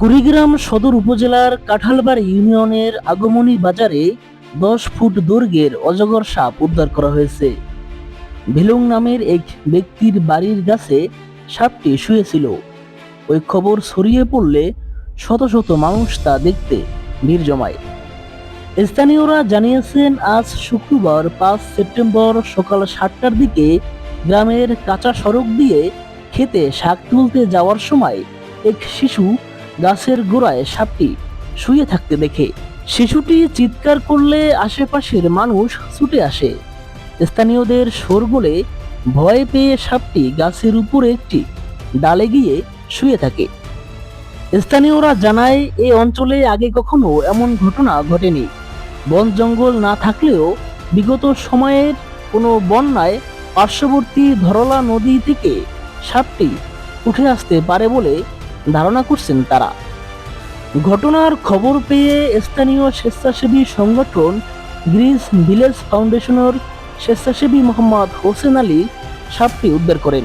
কুড়িগ্রাম সদর উপজেলার কাঁঠালবাড়ি ইউনিয়নের আগমনী বাজারে দশ ফুট দৈর্ঘ্যের অজগর সাপ উদ্ধার করা হয়েছে। ভিলুং নামের এক ব্যক্তির বাড়ির গাছে সাপটি শুয়েছিল। ওই খবর ছড়িয়ে পড়লে শত শত মানুষ তা দেখতে ভিড় জমায়। স্থানীয়রা জানিয়েছেন, আজ শুক্রবার পাঁচ সেপ্টেম্বর সকাল সাতটার দিকে গ্রামের কাঁচা সড়ক দিয়ে খেতে শাক তুলতে যাওয়ার সময় এক শিশু গাছের গোড়ায় সাপটি শুয়ে থাকতে দেখে। শিশুটি চিৎকার করলে আশেপাশের মানুষ ছুটে আসে। স্থানীয়দের শোরগোলে ভয় পেয়ে সাপটি গাছের উপরে একটি ডালে গিয়ে শুয়ে থাকে। স্থানীয়রা জানায়, এ অঞ্চলে আগে কখনো এমন ঘটনা ঘটেনি। বন জঙ্গল না থাকলেও বিগত সময়ের কোনো বন্যায় পার্শ্ববর্তী ধরলা নদী থেকে সাপটি উঠে আসতে পারে বলে ধারণা করছেন তারা। ঘটনার খবর পেয়ে স্থানীয় স্বেচ্ছাসেবী সংগঠন গ্রিস ভিলেজ ফাউন্ডেশনের স্বেচ্ছাসেবী মোহাম্মদ হোসেন আলী সাপটি উদ্ধার করেন।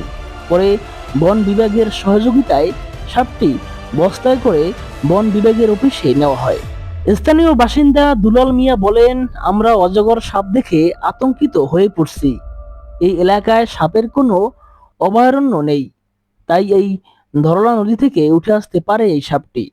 পরে বন বিভাগের সহযোগিতায় সাপটি বস্তায় করে বন বিভাগের অফিসে নেওয়া হয়। স্থানীয় বাসিন্দা দুলাল মিয়া বলেন, আমরা অজগর সাপ দেখে আতঙ্কিত হয়ে পড়ছি। এই এলাকায় সাপের কোনো অভয়ারণ্য নেই। তাই এই ধরলা নদী থেকে উঠে আসতে পারে এই সাপটি।